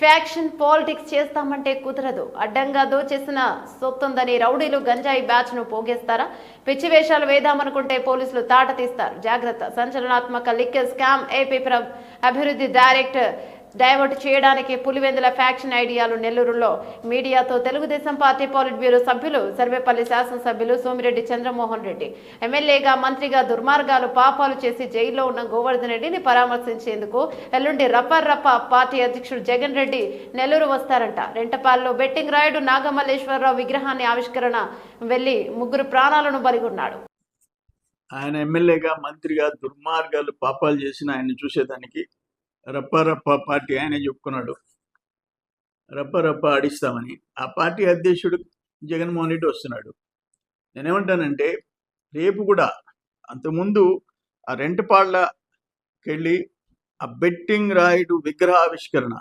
Faction politics చేస్తామంటే కుదరదు. అడ్డంగా దోచేసిన సొత్తుందని రౌడీలు గంజాయి బ్యాచ్ను పోగేస్తారా? పిచ్చి వేషాలు వేద్దామనుకుంటే పోలీసులు తాట తీస్తారు. జాగ్రత్త. సంచలనాత్మక లిక్కర్ స్కామ్ ఏపీ అభివృద్ధి డైరెక్టర్ డైవర్ట్ చేయడానికి పులివెందుల ఫ్యాక్షన్ ఐడియాలు నెల్లూరులో. మీడియాతో తెలుగుదేశం పార్టీ పాలిట్ బ్యూరో సభ్యులు సర్వేపల్లి శాసనసభ్యులు సోమిరెడ్డి చంద్రమోహన్ రెడ్డి. ఎమ్మెల్యేగా మంత్రిగా దుర్మార్గాలు పాపాలు చేసి జైల్లో ఉన్న గోవర్ధన్ రెడ్డిని పరామర్శించేందుకు ఎల్లుండి రప్ప రప్ప పార్టీ అధ్యక్షుడు జగన్ రెడ్డి నెల్లూరు వస్తారంట. రెంటపాల్లో బెట్టింగ్ రాయుడు నాగమల్లేశ్వరరావు విగ్రహాన్ని ఆవిష్కరణ వెళ్ళి ముగ్గురు ప్రాణాలను బలిగొన్నాడు. ఆయన ఎమ్మెల్యేగా మంత్రిగా దుర్మార్గాలు పాపాలు చేసిన ఆయన చూసేదానికి రప్పారప్ప పార్టీ ఆయనే చెప్పుకున్నాడు. రప్పారప్ప ఆడిస్తామని. ఆ పార్టీ అధ్యక్షుడు జగన్మోహన్ రెడ్డి వస్తున్నాడు. నేనేమంటానంటే రేపు కూడా అంతకుముందు ఆ రెంటపాళ్ళకెళ్ళి ఆ బెట్టింగ్ రాయుడు విగ్రహావిష్కరణ.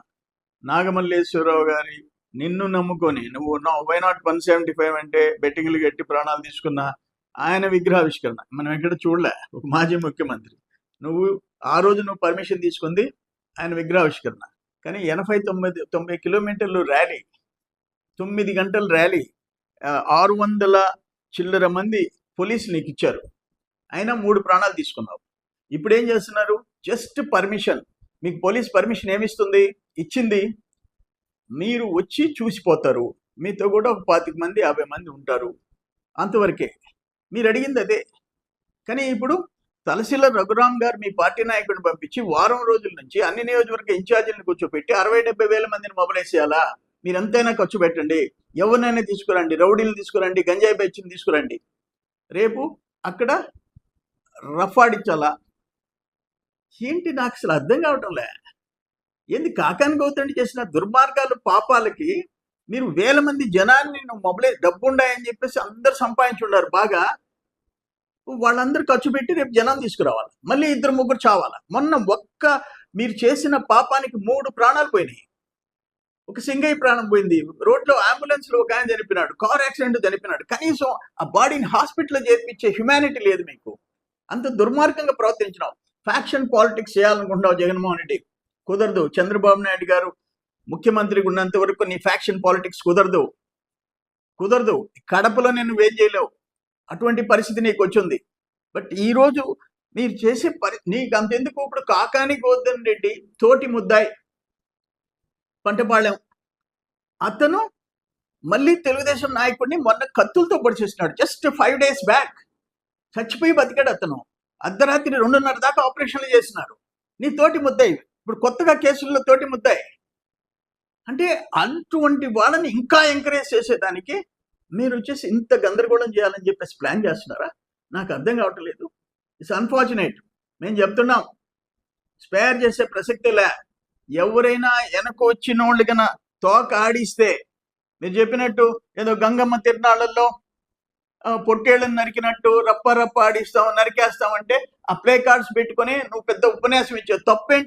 నాగమల్లేశ్వరరావు గారి నిన్ను నమ్ముకొని నువ్వు why not one seventy five అంటే బెట్టింగ్లు కట్టి ప్రాణాలు తీసుకున్న ఆయన విగ్రహావిష్కరణ. మనం ఎక్కడ చూడలే. ఒక మాజీ ముఖ్యమంత్రి. నువ్వు ఆ రోజు నువ్వు పర్మిషన్ తీసుకుంది ఆయన విగ్రహావిష్కరణ. కానీ ఎనభై తొమ్మిది తొంభై కిలోమీటర్లు ర్యాలీ తొమ్మిది గంటల ర్యాలీ ఆరు వందల చిల్లర మంది పోలీసులు నీకు ఇచ్చారు. అయినా మూడు ప్రాణాలు తీసుకున్నావు. ఇప్పుడు ఏం చేస్తున్నారు? Just permission. మీకు పోలీస్ పర్మిషన్ ఏమిస్తుంది? ఇచ్చింది. మీరు వచ్చి చూసిపోతారు. మీతో కూడా ఒక పాతిక మంది యాభై మంది ఉంటారు. అంతవరకే. మీరు అడిగింది అదే. కానీ ఇప్పుడు తలశీల రఘురామ్ గారు మీ పార్టీ నాయకుడిని పంపించి వారం రోజుల నుంచి అన్ని నియోజకవర్గ ఇన్ఛార్జీలను కూర్చోపెట్టి అరవై డెబ్బై వేల మందిని మొబైలైజ్ చేయాలా ఖర్చు పెట్టండి. ఎవరినైనా తీసుకురండి. రౌడీలు తీసుకురండి. గంజాయి బెచ్చిని తీసుకురండి. రేపు అక్కడ రఫాడించాలా ఏంటి నాకు అసలు అర్థం కావటంలే ఏంది కాకాని గౌతండి చేసిన దుర్మార్గాలు పాపాలకి మీరు వేల మంది జనాన్ని మొబలైజ్ మొబైల్ డబ్బు చెప్పేసి అందరు సంపాదించుండారు. బాగా వాళ్ళందరూ ఖర్చు పెట్టి రేపు జనం తీసుకురావాలి. మళ్ళీ ఇద్దరు ముగ్గురు చావాలి. మొన్న ఒక్క మీరు చేసిన పాపానికి మూడు ప్రాణాలు పోయినాయి. ఒక సింగయ్య ప్రాణం పోయింది. రోడ్లో అంబులెన్స్లో ఒక ఆయన చనిపోయినాడు. కార్ యాక్సిడెంట్ చనిపోయినాడు. కనీసం ఆ బాడీని హాస్పిటల్లో చేర్పించే హ్యుమానిటీ లేదు మీకు. అంత దుర్మార్గంగా ప్రవర్తించినావు. ఫ్యాక్షన్ పాలిటిక్స్ చేయాలనుకుంటున్నావు జగన్మోహన్ రెడ్డి. కుదరదు. చంద్రబాబు నాయుడు గారు ముఖ్యమంత్రిగా ఉన్నంత వరకు నీ ఫ్యాక్షన్ పాలిటిక్స్ కుదరదు. కుదరదు. కడపలో నేను వేం చేయలేవు. అటువంటి పరిస్థితి నీకు వచ్చింది బట్ ఈ రోజు మీరు చేసే పరి నీకు అంతెందుకు ఇప్పుడు కాకాని గోవర్ధన్ రెడ్డి తోటి ముద్దాయి పంటపాళెం అతను మళ్ళీ తెలుగుదేశం నాయకుడిని మొన్న కత్తులతో పొడిచేసినాడు జస్ట్ ఫైవ్ డేస్ బ్యాక్. చచ్చిపోయి బతికాడు అతను. అర్ధరాత్రి రెండున్నర దాకా ఆపరేషన్లు చేసినారు నీ తోటి ముద్దాయి. ఇప్పుడు కొత్తగా కేసుల్లో తోటి ముద్దాయి. అంటే అటువంటి వాళ్ళని ఇంకా ఎంకరేజ్ చేసేదానికి మీరు వచ్చేసి ఇంత గందరగోళం చేయాలని చెప్పేసి ప్లాన్ చేస్తున్నారా? నాకు అర్థం కావట్లేదు ఇట్స్ అన్ఫార్చునేట్ మేము చెప్తున్నాం. స్పేర్ చేసే ప్రసక్తే లే. ఎవరైనా వెనక వచ్చిన వాళ్ళు కన్నా తోక ఆడిస్తే మీరు చెప్పినట్టు ఏదో గంగమ్మ తిరునాళ్ళల్లో ఆ, పొట్టేళ్ళని నరికినట్టు రప్ప రప్ప ఆడిస్తాం నరికేస్తాం అంటే ఆ ప్లే కార్డ్స్ పెట్టుకొని నువ్వు పెద్ద ఉపన్యాసం ఇచ్చావు. తప్పేంటి?